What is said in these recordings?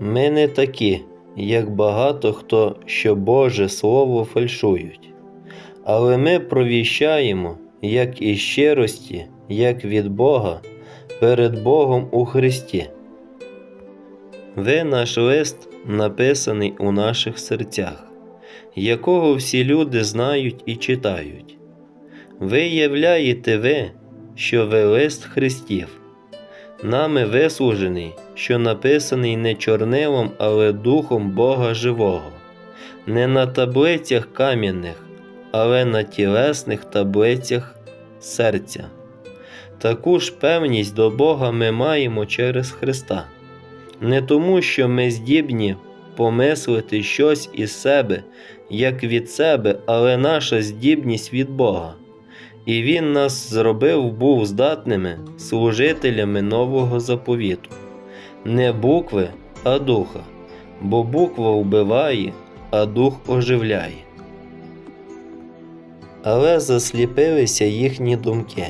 Ми не такі, як багато хто, що Боже Слово фальшують, але ми провіщаємо, як із щирості, як від Бога, перед Богом у Христі. Ви наш лист написаний у наших серцях, якого всі люди знають і читають. Ви являєте ви, що ви лист Христів, нами вислужений, що написаний не чорнилом, але духом Бога живого, не на таблицях кам'яних, але на тілесних таблицях серця. Таку ж певність до Бога ми маємо через Христа, не тому, що ми здібні помислити щось із себе, як від себе, але наша здібність від Бога. І Він нас зробив був здатними служителями нового заповіту, не букви, а духа, бо буква вбиває, а дух оживляє. Але засліпилися їхні думки,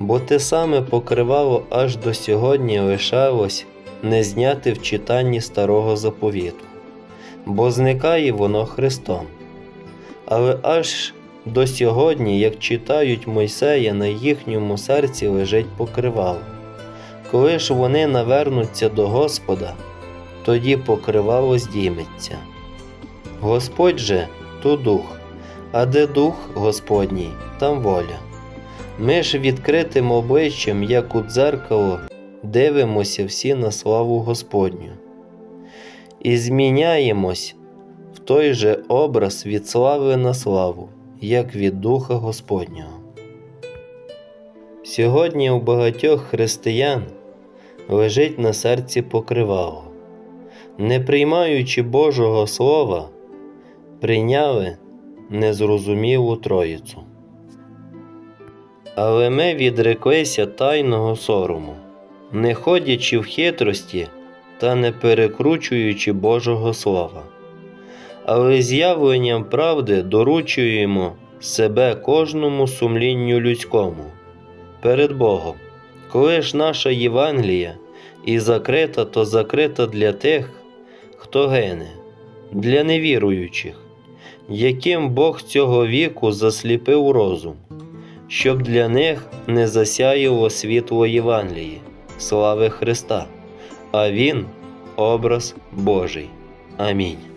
бо те саме покривало аж до сьогодні лишалось не зняти в читанні старого заповіту, бо зникає воно Христом. Але аж до сьогодні, як читають Мойсея, на їхньому серці лежить покривало. Коли ж вони навернуться до Господа, тоді покривало здійметься. Господь же то дух, а де дух Господній, там воля. Ми ж відкритим обличчям, як у дзеркало, дивимося всі на славу Господню. І зміняємось в той же образ від слави на славу, як від Духа Господнього. Сьогодні у багатьох християн лежить на серці покривало, не приймаючи Божого Слова, прийняли незрозумілу Троїцю. Але ми відреклися тайного сорому, не ходячи в хитрості та не перекручуючи Божого Слова, але з'явленням правди доручуємо себе кожному сумлінню людському перед Богом. Коли ж наша Євангелія і закрита, то закрита для тих, хто гине, для невіруючих, яким Бог цього віку засліпив розум, щоб для них не засяяло світло Євангелії, слави Христа, а Він образ Божий. Амінь.